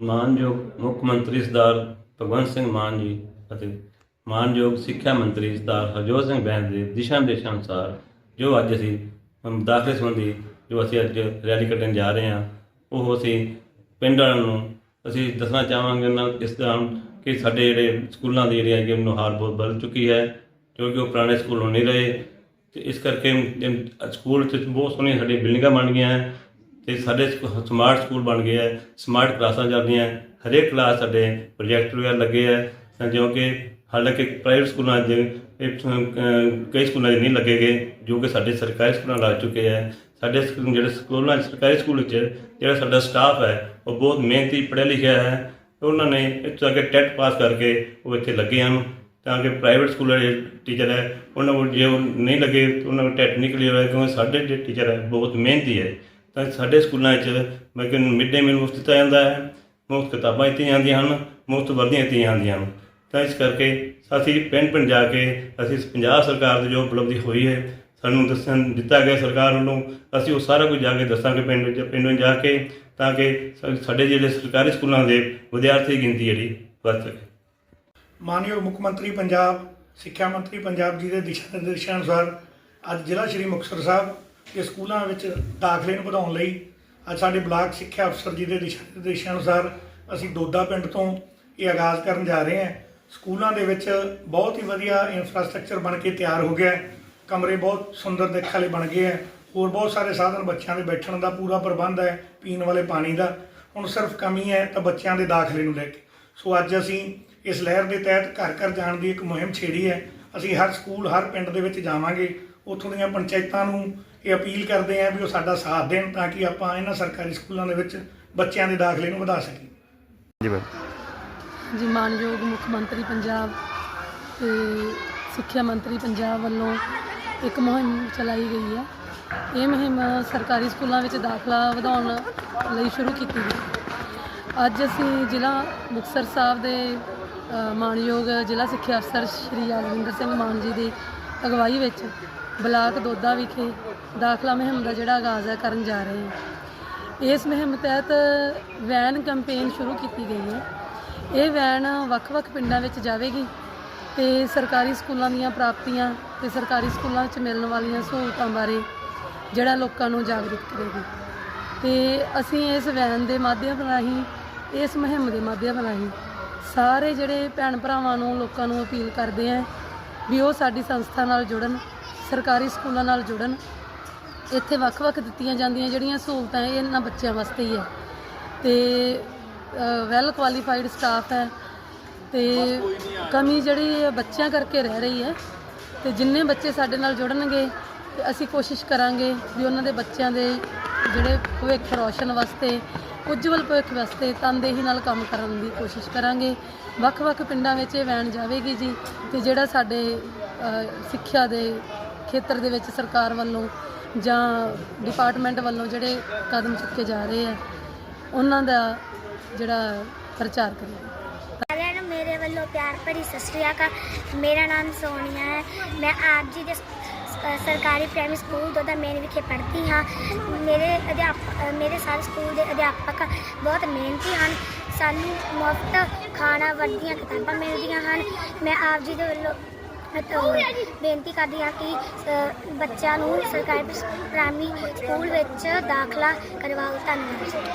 ਮਾਨਯੋਗ ਮੁੱਖ ਮੰਤਰੀ ਸਰਦਾਰ ਭਗਵੰਤ ਸਿੰਘ ਮਾਨ ਜੀ ਅਤੇ ਮਾਨਯੋਗ ਸਿੱਖਿਆ ਮੰਤਰੀ ਸਰਦਾਰ ਹਰਜੋਤ ਸਿੰਘ ਬੈਂਸ ਦੇ ਦਿਸ਼ਾ ਨਿਰਦੇਸ਼ਾਂ ਅਨੁਸਾਰ ਜੋ ਅੱਜ ਅਸੀਂ ਦਾਖਲੇ ਸੰਬੰਧੀ ਜੋ ਅਸੀਂ ਅੱਜ ਰੈਲੀ ਕੱਢਣ ਜਾ ਰਹੇ ਹਾਂ, ਉਹ ਅਸੀਂ ਪਿੰਡ ਵਾਲਿਆਂ ਨੂੰ ਅਸੀਂ ਦੱਸਣਾ ਚਾਹਾਂਗੇ ਨਾ ਇਸ ਦੌਰਾਨ ਕਿ ਸਾਡੇ ਜਿਹੜੇ ਸਕੂਲਾਂ ਦੀ ਜਿਹੜੀ ਹੈਗੀ ਨੁਹਾਰ ਬਹੁਤ ਬਦਲ ਚੁੱਕੀ ਹੈ ਕਿਉਂਕਿ ਉਹ ਪੁਰਾਣੇ ਸਕੂਲ ਨਹੀਂ ਰਹੇ। ਤੇ ਇਸ ਕਰਕੇ ਸਕੂਲ 'ਚ ਬਹੁਤ ਸੋਹਣੀਆਂ ਸਾਡੀਆਂ ਬਿਲਡਿੰਗਾਂ ਬਣ ਗਈਆਂ ਹੈ। ਤੇ ਸਾਡੇ ਸਕੂ- ਸਮਾਰਟ ਸਕੂਲ ਬਣ ਗਏ ਹੈ ਸਮਾਰਟ ਕਲਾਸਾਂ ਚੱਲਦੀਆਂ ਹਰੇਕ ਕਲਾਸ ਸਾਡੇ ਪ੍ਰੋਜੈਕਟ ਵਗੈਰਾ ਲੱਗੇ ਹੈ ਜੋ ਕਿ ਹਾਲਾਂਕਿ ਪ੍ਰਾਈਵੇਟ ਸਕੂਲਾਂ 'ਚ ਕਈ ਸਕੂਲਾਂ 'ਚ ਨਹੀਂ ਲੱਗੇਗੇ ਜੋ ਕਿ ਸਾਡੇ ਸਰਕਾਰੀ ਸਕੂਲਾਂ ਲੱਗ ਚੁੱਕੇ ਹੈ। ਸਾਡੇ ਸਕੂ- ਜਿਹੜੇ ਸਕੂਲਾਂ 'ਚ ਸਰਕਾਰੀ ਸਕੂਲ 'ਚ ਜਿਹੜਾ ਸਾਡਾ ਸਟਾਫ ਹੈ, ਉਹ ਬਹੁਤ ਮਿਹਨਤੀ, ਪੜ੍ਹਿਆ ਲਿਖਿਆ ਹੈ, ਉਹਨਾਂ ਨੇ ਇੱਥੋਂ ਅੱਗੇ ਟੈਟ ਪਾਸ ਕਰਕੇ ਉਹ ਇੱਥੇ ਲੱਗੇ ਹਨ, ਤਾਂ ਕਿ ਪ੍ਰਾਈਵੇਟ ਸਕੂਲਾਂ ਦੇ ਟੀਚਰ ਹੈ, ਉਹਨਾਂ ਕੋਲ ਜੇ ਉਹ ਨਹੀਂ ਲੱਗੇ ਤਾਂ ਉਹਨਾਂ ਨੂੰ ਟੈਟ ਨਹੀਂ ਕਲੀਅਰ ਹੋਇਆ, ਕਿਉਂਕਿ ਸਾਡੇ ਜਿਹੜੇ ਟੀਚਰ ਹੈ, ਬਹੁਤ ਮਿਹਨਤੀ ਹੈ। ਸਾਡੇ ਸਕੂਲਾਂ 'ਚ ਮੈਂ ਕਿ ਮਿਡ ਡੇ ਮੀਲ ਮੁਫਤ ਦਿੱਤਾ ਜਾਂਦਾ ਹੈ। ਮੁਫਤ ਕਿਤਾਬਾਂ ਦਿੱਤੀਆਂ ਜਾਂਦੀਆਂ ਹਨ, ਮੁਫਤ ਵਰਦੀਆਂ ਦਿੱਤੀਆਂ ਜਾਂਦੀਆਂ ਹਨ। ਤਾਂ ਇਸ ਕਰਕੇ ਅਸੀਂ ਪਿੰਡ ਪਿੰਡ ਜਾ ਕੇ ਅਸੀਂ ਪੰਜਾਬ ਸਰਕਾਰ ਦੀ ਜੋ ਉਪਲਬਧੀ ਹੋਈ ਹੈ, ਸਾਨੂੰ ਦੱਸਣ ਦਿੱਤਾ ਗਿਆ ਸਰਕਾਰ ਵੱਲੋਂ, ਅਸੀਂ ਉਹ ਸਾਰਾ ਕੁਝ ਜਾ ਕੇ ਦੱਸਾਂਗੇ ਪਿੰਡ ਵਿੱਚ ਪਿੰਡ ਵਿੱਚ ਜਾ ਕੇ, ਤਾਂ ਕਿ ਸਾਡੇ ਜਿਹੜੇ ਸਰਕਾਰੀ ਸਕੂਲਾਂ ਦੇ ਵਿਦਿਆਰਥੀ ਦੀ ਗਿਣਤੀ ਜਿਹੜੀ ਵੱਧ ਸਕੇ। ਮਾਨਯੋਗ ਮੁੱਖ ਮੰਤਰੀ ਪੰਜਾਬ, ਸਿੱਖਿਆ ਮੰਤਰੀ ਪੰਜਾਬ ਜੀ ਦੇ ਦਿਸ਼ਾ ਨਿਰਦੇਸ਼ਾਂ ਅਨੁਸਾਰ ਅੱਜ ਜ਼ਿਲ੍ਹਾ ਸ਼੍ਰੀ ਮੁਕਤਸਰ ਸਾਹਿਬ ਦੇ ਸਕੂਲਾਂ ਵਿੱਚ ਦਾਖਲੇ ਨੂੰ ਵਧਾਉਣ ਲਈ ਅੱਜ ਸਾਡੇ ਬਲਾਕ ਸਿੱਖਿਆ ਅਫਸਰ ਜੀ ਦੇ ਦਿਸ਼ਾ ਨਿਰਦੇਸ਼ਾਂ ਅਨੁਸਾਰ ਅਸੀਂ ਦੋਦਾ ਪਿੰਡ ਤੋਂ ਇਹ ਆਗਾਜ਼ ਕਰਨ ਜਾ ਰਹੇ ਹਾਂ। ਸਕੂਲਾਂ ਦੇ ਵਿੱਚ ਬਹੁਤ ਹੀ ਵਧੀਆ ਇਨਫਰਾਸਟ੍ਰਕਚਰ ਬਣ ਕੇ ਤਿਆਰ ਹੋ ਗਿਆ ਕਮਰੇ ਬਹੁਤ ਸੁੰਦਰ ਦੇਖਣ ਵਾਲੇ ਬਣ ਗਏ ਹੈ। ਹੋਰ ਬਹੁਤ ਸਾਰੇ ਸਾਧਨ ਬੱਚਿਆਂ ਦੇ ਬੈਠਣ ਦਾ ਪੂਰਾ ਪ੍ਰਬੰਧ ਹੈ, ਪੀਣ ਵਾਲੇ ਪਾਣੀ ਦਾ। ਹੁਣ ਸਿਰਫ ਕਮੀ ਹੈ ਤਾਂ ਬੱਚਿਆਂ ਦੇ ਦਾਖਲੇ ਨੂੰ ਲੈ ਕੇ। ਸੋ ਅੱਜ ਅਸੀਂ ਇਸ ਲਹਿਰ ਦੇ ਤਹਿਤ ਘਰ ਘਰ ਜਾਣ ਦੀ ਇੱਕ ਮੁਹਿੰਮ ਛੇੜੀ ਹੈ। ਅਸੀਂ ਹਰ ਸਕੂਲ, ਹਰ ਪਿੰਡ ਦੇ ਵਿੱਚ ਜਾਵਾਂਗੇ। ਉੱਥੋਂ ਦੀਆਂ ਪੰਚਾਇਤਾਂ ਨੂੰ ਇਹ ਅਪੀਲ ਕਰਦੇ ਹਾਂ ਵੀ ਉਹ ਸਾਡਾ ਸਾਥ ਦੇਣ ਤਾਂ ਕਿ ਆਪਾਂ ਇਹਨਾਂ ਸਰਕਾਰੀ ਸਕੂਲਾਂ ਦੇ ਵਿੱਚ ਬੱਚਿਆਂ ਦੇ ਦਾਖਲੇ ਨੂੰ ਵਧਾ ਸਕੀਏ। ਜੀ ਜੀ ਮਾਨਯੋਗ ਮੁੱਖ ਮੰਤਰੀ ਪੰਜਾਬ ਤੇ ਸਿੱਖਿਆ ਮੰਤਰੀ ਪੰਜਾਬ ਵੱਲੋਂ ਇੱਕ ਮੁਹਿੰਮ ਚਲਾਈ ਗਈ ਹੈ। ਇਹ ਮੁਹਿੰਮ ਸਰਕਾਰੀ ਸਕੂਲਾਂ ਵਿੱਚ ਦਾਖਲਾ ਵਧਾਉਣ ਲਈ ਸ਼ੁਰੂ ਕੀਤੀ ਗਈ। ਅੱਜ ਅਸੀਂ ਜ਼ਿਲ੍ਹਾ ਮੁਕਤਸਰ ਸਾਹਿਬ ਦੇ ਅ, ਮਾਣਯੋਗ ਜ਼ਿਲ੍ਹਾ ਸਿੱਖਿਆ ਅਫਸਰ ਸ਼੍ਰੀ ਯਾਦਵਿੰਦਰ ਸਿੰਘ ਮਾਨ ਜੀ ਦੀ ਅਗਵਾਈ ਵਿੱਚ ਬਲਾਕ ਦੋਦਾ ਵਿਖੇ ਦਾਖਲਾ ਮੁਹਿੰਮ ਦਾ ਜਿਹੜਾ ਆਗਾਜ਼ ਹੈ, ਕਰਨ ਜਾ ਰਹੇ ਹਾਂ। ਇਸ ਮੁਹਿੰਮ ਤਹਿਤ ਵੈਨ ਕੈਂਪੇਨ ਸ਼ੁਰੂ ਕੀਤੀ ਗਈ ਹੈ। ਇਹ ਵੈਨ ਵੱਖ-ਵੱਖ ਪਿੰਡਾਂ ਵਿੱਚ ਜਾਵੇਗੀ ਤੇ ਸਰਕਾਰੀ ਸਕੂਲਾਂ ਦੀਆਂ ਪ੍ਰਾਪਤੀਆਂ ਤੇ ਸਰਕਾਰੀ ਸਕੂਲਾਂ ਵਿੱਚ ਮਿਲਣ ਵਾਲੀਆਂ ਸਹੂਲਤਾਂ ਬਾਰੇ ਜਿਹੜਾ ਲੋਕਾਂ ਨੂੰ ਜਾਗਰੂਕ ਕਰੇਗੀ। ਤੇ ਅਸੀਂ ਇਸ ਵੈਨ ਦੇ ਮਾਧਿਅਮ ਰਾਹੀਂ, ਇਸ ਮੁਹਿੰਮ ਦੇ ਮਾਧਿਅਮ ਰਾਹੀਂ ਸਾਰੇ ਜਿਹੜੇ ਭੈਣ ਭਰਾਵਾਂ ਨੂੰ, ਲੋਕਾਂ ਨੂੰ ਅਪੀਲ ਕਰਦੇ ਆਂ ਵੀ ਉਹ ਸਾਡੀ ਸੰਸਥਾ ਨਾਲ ਜੁੜਨ, ਸਰਕਾਰੀ ਸਕੂਲਾਂ ਨਾਲ ਜੁੜਨ। ਇੱਥੇ ਵੱਖ-ਵੱਖ ਦਿੱਤੀਆਂ ਜਾਂਦੀਆਂ ਜਿਹੜੀਆਂ ਸਹੂਲਤਾਂ ਇਹ ਇਹਨਾਂ ਬੱਚਿਆਂ ਵਾਸਤੇ ਹੀ ਹੈ। ਤੇ ਵੈਲ ਕੁਆਲੀਫਾਈਡ ਸਟਾਫ ਹੈ ਤੇ ਕਮੀ ਜਿਹੜੀ ਬੱਚਿਆਂ ਕਰਕੇ ਰਹਿ ਰਹੀ ਹੈ। ਤੇ ਜਿੰਨੇ ਬੱਚੇ ਸਾਡੇ ਨਾਲ ਜੁੜਨਗੇ, ਤੇ ਅਸੀਂ ਕੋਸ਼ਿਸ਼ ਕਰਾਂਗੇ ਵੀ ਉਹਨਾਂ ਦੇ ਬੱਚਿਆਂ ਦੇ ਜਿਹੜੇ ਭਵਿੱਖ ਰੋਸ਼ਨ ਵਾਸਤੇ ਉਜਵਲ ਭਵਿੱਖ ਵਾਸਤੇ ਤਨਦੇਹੀ ਨਾਲ ਕੰਮ ਕਰਨ ਦੀ ਕੋਸ਼ਿਸ਼ ਕਰਾਂਗੇ। ਵੱਖ-ਵੱਖ ਪਿੰਡਾਂ ਵਿੱਚ ਇਹ ਵੈਨ ਜਾਵੇਗੀ ਜੀ ਤੇ ਜਿਹੜਾ ਸਾਡੇ ਸਿੱਖਿਆ ਦੇ ਖੇਤਰ ਦੇ ਵਿੱਚ ਸਰਕਾਰ ਵੱਲੋਂ ਜਾਂ ਡਿਪਾਰਟਮੈਂਟ ਵੱਲੋਂ ਜਿਹੜੇ ਕਦਮ ਚੁੱਕੇ ਜਾ ਰਹੇ ਆ, ਉਹਨਾਂ ਦਾ ਜਿਹੜਾ ਪ੍ਰਚਾਰ ਕਰੀਏ। ਸਾਰਿਆਂ ਨੂੰ ਮੇਰੇ ਵੱਲੋਂ ਪਿਆਰ ਭਰੀ ਸਤਿ ਸ਼੍ਰੀ ਅਕਾਲ। ਮੇਰਾ ਨਾਮ ਸੋਨੀਆ ਹੈ। ਮੈਂ ਆਪ ਜੀ ਦੇ ਸਰਕਾਰੀ ਪ੍ਰਾਇਮਰੀ ਸਕੂਲ ਦੋਦਾ ਮੇਨ ਵਿਖੇ ਪੜ੍ਹਦੀ ਹਾਂ, ਮੇਰੇ ਅਧਿਆਪਕ ਮੇਰੇ ਸਾਰੇ ਸਕੂਲ ਦੇ ਅਧਿਆਪਕ ਬਹੁਤ ਮਿਹਨਤੀ ਹਨ। ਸਾਨੂੰ ਮੁਫਤ ਖਾਣਾ ਵਰਦੀਆਂ ਕਿਤਾਬਾਂ ਮਿਲਦੀਆਂ ਹਨ। ਮੈਂ ਆਪ ਜੀ ਦੇ ਵੱਲੋਂ ਬੇਨਤੀ ਕਰਦੀ ਹਾਂ ਕਿ ਬੱਚਿਆਂ ਨੂੰ ਸਰਕਾਰੀ ਪ੍ਰਾਇਮਰੀ ਸਕੂਲ ਵਿੱਚ ਦਾਖਲਾ ਕਰਵਾਓ। ਧੰਨਵਾਦ।